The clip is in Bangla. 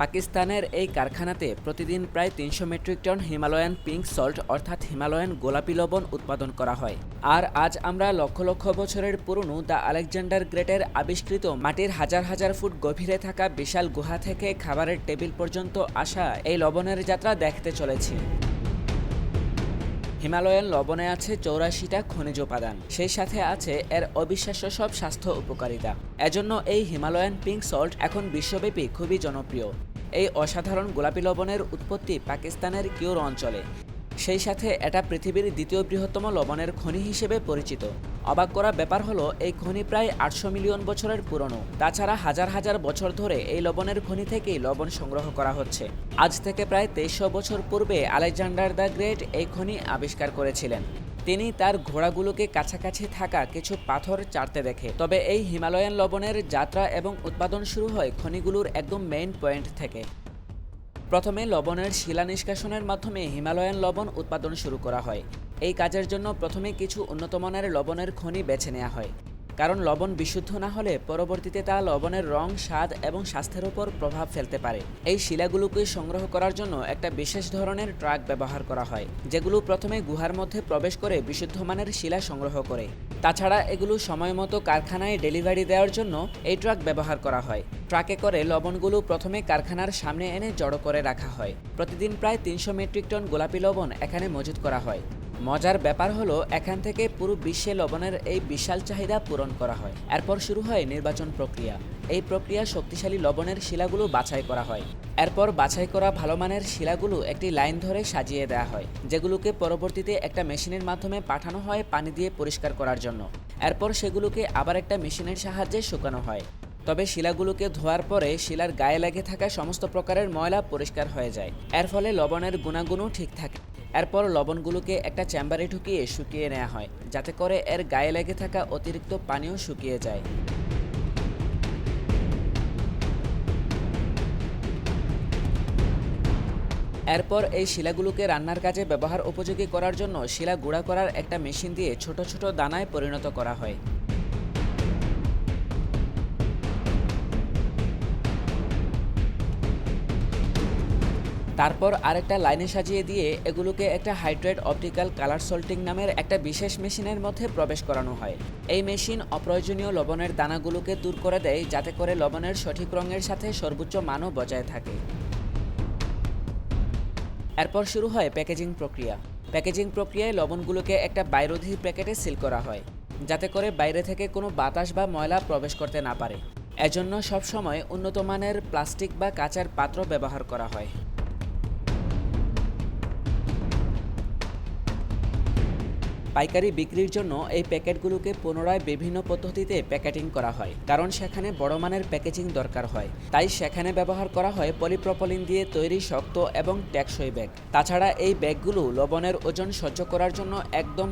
পাকিস্তানের এই কারখানাতে প্রতিদিন প্রায় তিনশো metric ton Himalayan pink salt অর্থাৎ হিমালয়ান গোলাপি লবণ উৎপাদন করা হয়। আর আজ আমরা লক্ষ লক্ষ বছরের পুরনো দ্য আলেকজান্ডার গ্রেটের আবিষ্কৃত মাটির হাজার হাজার ফুট গভীরে থাকা বিশাল গুহা থেকে খাবারের টেবিল পর্যন্ত আসা এই লবণের যাত্রা দেখতে চলেছি। হিমালয়ান লবণে আছে চৌরাশিটা খনিজ উপাদান। সেই সাথে আছে এর অবিশ্বাস্য সব স্বাস্থ্য উপকারিতা। এজন্য এই হিমালয়ান পিঙ্ক সল্ট এখন বিশ্বব্যাপী খুবই জনপ্রিয়। এই অসাধারণ গোলাপি লবণের উৎপত্তি পাকিস্তানের কিওর অঞ্চলে। সেই সাথে এটা পৃথিবীর দ্বিতীয় বৃহত্তম লবণের খনি হিসেবে পরিচিত। অবাক করা ব্যাপার হলো, এই খনি প্রায় আটশো মিলিয়ন বছরের পুরনো। তাছাড়া হাজার হাজার বছর ধরে এই লবণের খনি থেকেই লবণ সংগ্রহ করা হচ্ছে। আজ থেকে প্রায় তেইশশো বছর পূর্বে আলেকজান্ডার দ্য গ্রেট এই খনি আবিষ্কার করেছিলেন। তিনি তার ঘোড়াগুলোকে কাছাকাছি থাকা কিছু পাথর চাটতে দেখে। তবে এই হিমালয়ান লবণের যাত্রা এবং উৎপাদন শুরু হয় খনিগুলোর একদম মেইন পয়েন্ট থেকে। প্রথমে লবণের শিলা নিষ্কাশনের মাধ্যমে হিমালয়ান লবণ উৎপাদন শুরু করা হয়। এই কাজের জন্য প্রথমে কিছু উন্নতমানের লবণের খনি বেছে নেওয়া হয়। কারণ লবণ বিশুদ্ধ না হলে পরবর্তীতে তা লবণের রং, স্বাদ এবং স্বাস্থ্যের উপর প্রভাব ফেলতে পারে। এই শিলাগুলোকে সংগ্রহ করার জন্য একটা বিশেষ ধরনের ট্রাক ব্যবহার করা হয়, যেগুলো প্রথমে গুহার মধ্যে প্রবেশ করে বিশুদ্ধ মানের শিলা সংগ্রহ করে। তাছাড়া এগুলো সময় মতো কারখানায় ডেলিভারি দেওয়ার জন্য এই ট্রাক ব্যবহার করা হয়। ট্রাকে করে লবণগুলো প্রথমে কারখানার সামনে এনে জড়ো করে রাখা হয়। প্রতিদিন প্রায় তিনশো মেট্রিক টন গোলাপি লবণ এখানে মজুত করা হয়। মজার ব্যাপার হলো, এখান থেকে পুরো বিশ্বে লবণের এই বিশাল চাহিদা পূরণ করা হয়। এরপর শুরু হয় নির্বাচন প্রক্রিয়া। এই প্রক্রিয়া শক্তিশালী লবণের শিলাগুলো বাছাই করা হয়। এরপর বাছাই করা ভালো মানের শিলাগুলো একটি লাইন ধরে সাজিয়ে দেওয়া হয়, যেগুলোকে পরবর্তীতে একটা মেশিনের মাধ্যমে পাঠানো হয় পানি দিয়ে পরিষ্কার করার জন্য। এরপর সেগুলোকে আবার একটা মেশিনের সাহায্যে শুকানো হয়। তবে শিলাগুলোকে ধোয়ার পরে শিলার গায়ে লেগে থাকা সমস্ত প্রকারের ময়লা পরিষ্কার হয়ে যায়। এর ফলে লবণের গুণাগুণও ঠিক থাকে। এরপর লবণগুলোকে একটা চেম্বারে ঢুকিয়ে শুকিয়ে নেওয়া হয়, যাতে করে এর গায়ে লেগে থাকা অতিরিক্ত পানিও শুকিয়ে যায়। এরপর এই শিলাগুলোকে রান্নার কাজে ব্যবহার উপযোগী করার জন্য শিলা গুঁড়া করার একটা মেশিন দিয়ে ছোট ছোট দানায় পরিণত করা হয়। তারপর আরেকটা লাইনে সাজিয়ে দিয়ে এগুলোকে একটা হাইড্রেট অপটিক্যাল কালার সল্টিং নামের একটা বিশেষ মেশিনের মধ্যে প্রবেশ করানো হয়। এই মেশিন অপ্রয়োজনীয় লবণের দানাগুলোকে দূর করে দেয়, যাতে করে লবণের সঠিক রঙের সাথে সর্বোচ্চ মানও বজায় থাকে। এরপর শুরু হয় প্যাকেজিং প্রক্রিয়া। প্যাকেজিং প্রক্রিয়ায় লবণগুলোকে একটা বাইরোধী প্যাকেটে সিল করা হয়, যাতে করে বাইরে থেকে কোনো বাতাস বা ময়লা প্রবেশ করতে না পারে। এজন্য সবসময় উন্নত মানের প্লাস্টিক বা কাঁচার পাত্র ব্যবহার করা হয়। পাইকারি বিক্রির জন্য এই প্যাকেটগুলোকে পুনরায় বিভিন্ন পদ্ধতিতে প্যাকেটিং করা হয়, কারণ সেখানে বড় মানের প্যাকেজিং দরকার হয়। তাই সেখানে ব্যবহার করা হয় পলিপ্রপলিন দিয়ে তৈরি শক্ত এবং টেকসই ব্যাগ। তাছাড়া এই ব্যাগগুলো লবণের ওজন সহ্য করার জন্য একদম